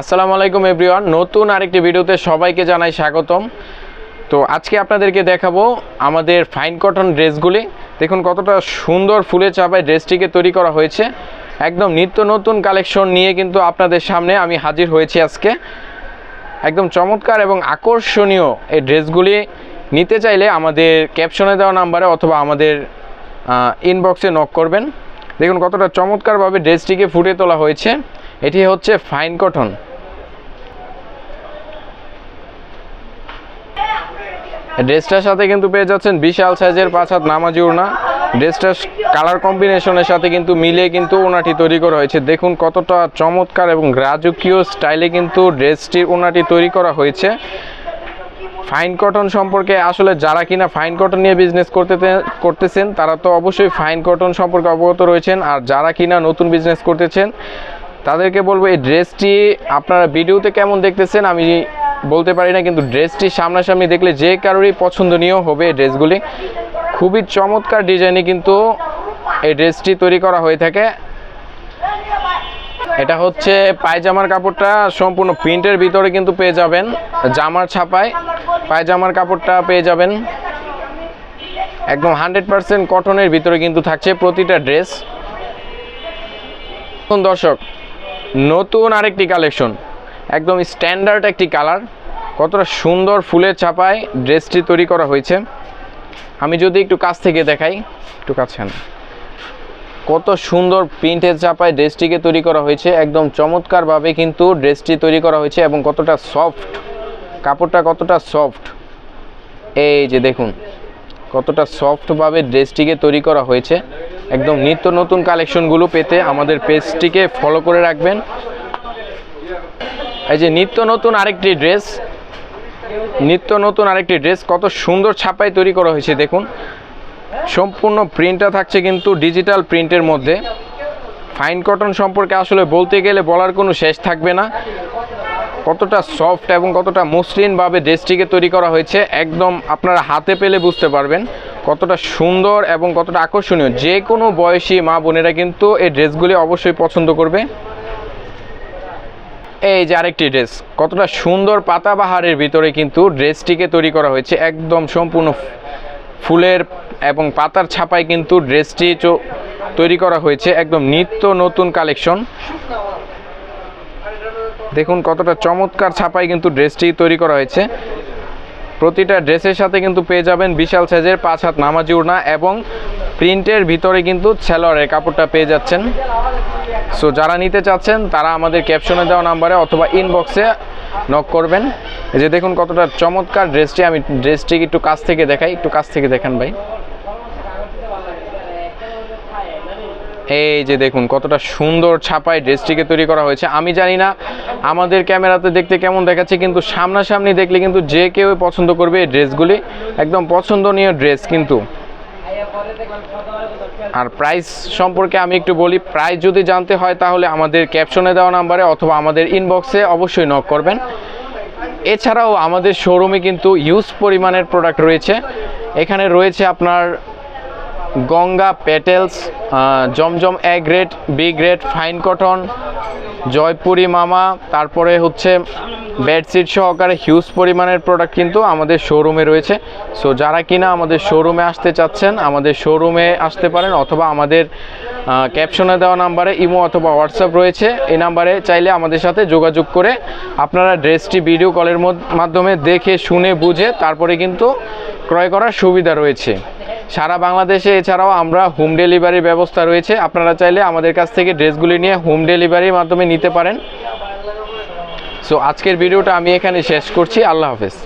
আসসালামু আলাইকুম এভরিওয়ান নতুন আরেকটি ভিডিওতে সবাইকে জানাই স্বাগতম। তো আজকে আপনাদেরকে দেখাবো আমাদের ফাইন কটন ড্রেসগুলি। দেখুন কতটা সুন্দর ফুলে চাপায় ড্রেসটিকে তৈরি করা হয়েছে। একদম নিত্য নতুন কালেকশন নিয়ে কিন্তু আপনাদের সামনে আমি হাজির হয়েছি আজকে। একদম চমৎকার এবং আকর্ষণীয় এই ড্রেসগুলি। নিতে চাইলে আমাদের ক্যাপশনে দেওয়া নাম্বারে অথবা আমাদের ইনবক্সে নক করবেন। দেখুন কতটা চমৎকারভাবে ড্রেসটিকে ফুটে তোলা হয়েছে। এটি হচ্ছে ফাইন কটন। ড্রেসটার সাথে কিন্তু পেয়ে যাচ্ছেন বিশাল সাইজের পাঁচ হাত নামাজি ড্রেসটার কালার কম্বিনেশনের সাথে কিন্তু মিলিয়ে কিন্তু ওনাটি তৈরি করা হয়েছে। দেখুন কতটা চমৎকার এবং রাজকীয় স্টাইলে কিন্তু ড্রেসটির ওনাটি তৈরি করা হয়েছে। ফাইন কটন সম্পর্কে আসলে যারা কিনা ফাইন কটন নিয়ে বিজনেস করতে করতেছেন, তারা তো অবশ্যই ফাইন কটন সম্পর্কে অবগত রয়েছেন। আর যারা কিনা নতুন বিজনেস করতেছেন তাদেরকে বলব, এই ড্রেসটি আপনারা ভিডিওতে কেমন দেখতেছেন আমি বলতে পারি না, কিন্তু ড্রেসটি সামনাসামনি দেখলে যে কারোরই পছন্দনীয় হবে এই ড্রেসগুলি। খুবই চমৎকার ডিজাইনে কিন্তু এই ড্রেসটি তৈরি করা হয়ে থাকে। এটা হচ্ছে পায়জামার কাপড়টা, সম্পূর্ণ প্রিন্টের ভিতরে কিন্তু পেয়ে যাবেন, জামার ছাপায় পায়জামার কাপড়টা পেয়ে যাবেন। একদম হান্ড্রেড পার্সেন্ট কটনের ভিতরে কিন্তু থাকছে প্রতিটা ড্রেস। দর্শক নতুন আরেকটি কালেকশন। একদম স্ট্যান্ডার্ড একটি কালার। কতটা সুন্দর ফুলের ছাপায় ড্রেসটি তৈরি করা হয়েছে। আমি যদি একটু কাছ থেকে দেখাই, একটু কাছে। কত সুন্দর প্রিন্টের চাপায় ড্রেসটিকে তৈরি করা হয়েছে। একদম চমৎকারভাবে কিন্তু ড্রেসটি তৈরি করা হয়েছে এবং কতটা সফট কাপড়টা কতটা সফট এই যে দেখুন, কতটা সফটভাবে ড্রেসটিকে তৈরি করা হয়েছে। একদম নিত্য নতুন কালেকশনগুলো পেতে আমাদের পেজটিকে ফলো করে রাখবেন। এই যে নিত্য নতুন আরেকটি ড্রেস নিত্য নতুন আরেকটি ড্রেস কত সুন্দর ছাপায় তৈরি করা হয়েছে, দেখুন। সম্পূর্ণ প্রিন্টটা থাকছে কিন্তু ডিজিটাল প্রিন্টের মধ্যে। ফাইন কটন সম্পর্কে আসলে বলতে গেলে বলার কোনো শেষ থাকবে না। কতটা সফট এবং কতটা মসৃণভাবে ড্রেসটিকে তৈরি করা হয়েছে, একদম আপনারা হাতে পেলে বুঝতে পারবেন। কতটা সুন্দর এবং কতটা আকর্ষণীয়। যে কোনো বয়সী মা বোনেরা কিন্তু এই ড্রেসগুলি অবশ্যই পছন্দ করবে। এই যে আরেকটি ড্রেস, কতটা সুন্দর পাতাবাহারের ভিতরে কিন্তু ড্রেসটিকে তৈরি করা হয়েছে। একদম সম্পূর্ণ ফুলের এবং পাতার ছাপায় কিন্তু ড্রেসটি তৈরি করা হয়েছে। একদম নিত্য নতুন কালেকশন। দেখুন কতটা চমৎকার ছাপায় কিন্তু ড্রেসটি তৈরি করা হয়েছে। প্রতিটা ড্রেসের সাথে কিন্তু পেয়ে যাবেন বিশাল সাইজের পাঁচ হাত নামাজি উড়না এবং প্রিন্টের ভিতরে কিন্তু সেলরের কাপড়টা পেয়ে যাচ্ছেন। সো যারা নিতে চাচ্ছেন, তারা আমাদের ক্যাপশনে দেওয়া নাম্বারে অথবা ইনবক্সে নক করবেন। এই যে দেখুন কতটা চমৎকার ড্রেসটি, আমি ড্রেসটি একটু কাছ থেকে দেখাই, একটু কাছ থেকে দেখেন ভাই। এই যে দেখুন, কতটা সুন্দর ছাপায় ড্রেসটিকে তৈরি করা হয়েছে। আমি জানি না আমাদের ক্যামেরাতে দেখতে কেমন দেখাচ্ছে, কিন্তু সামনাসামনি দেখলে কিন্তু যে কেউ পছন্দ করবে এই ড্রেসগুলি। একদম পছন্দনীয় ড্রেস কিন্তু। আর প্রাইস সম্পর্কে আমি একটু বলি, প্রাইস যদি জানতে হয় তাহলে আমাদের ক্যাপশনে দেওয়া নাম্বারে অথবা আমাদের ইনবক্সে অবশ্যই নক করবেন। এছাড়াও আমাদের শোরুমে কিন্তু ইউজ পরিমাণের প্রোডাক্ট রয়েছে। এখানে রয়েছে আপনার Ganga petals Zamzam A grade B grade fine cotton, Jaipuri মামা, তারপরে হচ্ছে বেডশিট সহকারে হিউজ পরিমাণের প্রোডাক্ট কিন্তু আমাদের শোরুমে রয়েছে। সো যারা কিনা আমাদের শোরুমে আসতে চাচ্ছেন, আমাদের শোরুমে আসতে পারেন অথবা আমাদের ক্যাপশনে দেওয়া নাম্বারে ইমো অথবা হোয়াটসঅ্যাপ রয়েছে। এই নাম্বারে চাইলে আমাদের সাথে যোগাযোগ করে আপনারা ড্রেসটি ভিডিও কলের মধ্য- মাধ্যমে দেখে, শুনে, বুঝে, তারপরে কিন্তু ক্রয় করার সুবিধা রয়েছে। সারা বাংলাদেশে, এছাড়াও আমরা হোম ডেলিভারির ব্যবস্থা রয়েছে। আপনারা চাইলে আমাদের কাছ থেকে ড্রেসগুলি নিয়ে হোম ডেলিভারির মাধ্যমে নিতে পারেন। সো আজকের ভিডিওটা আমি এখানে শেষ করছি। আল্লাহ হাফেজ।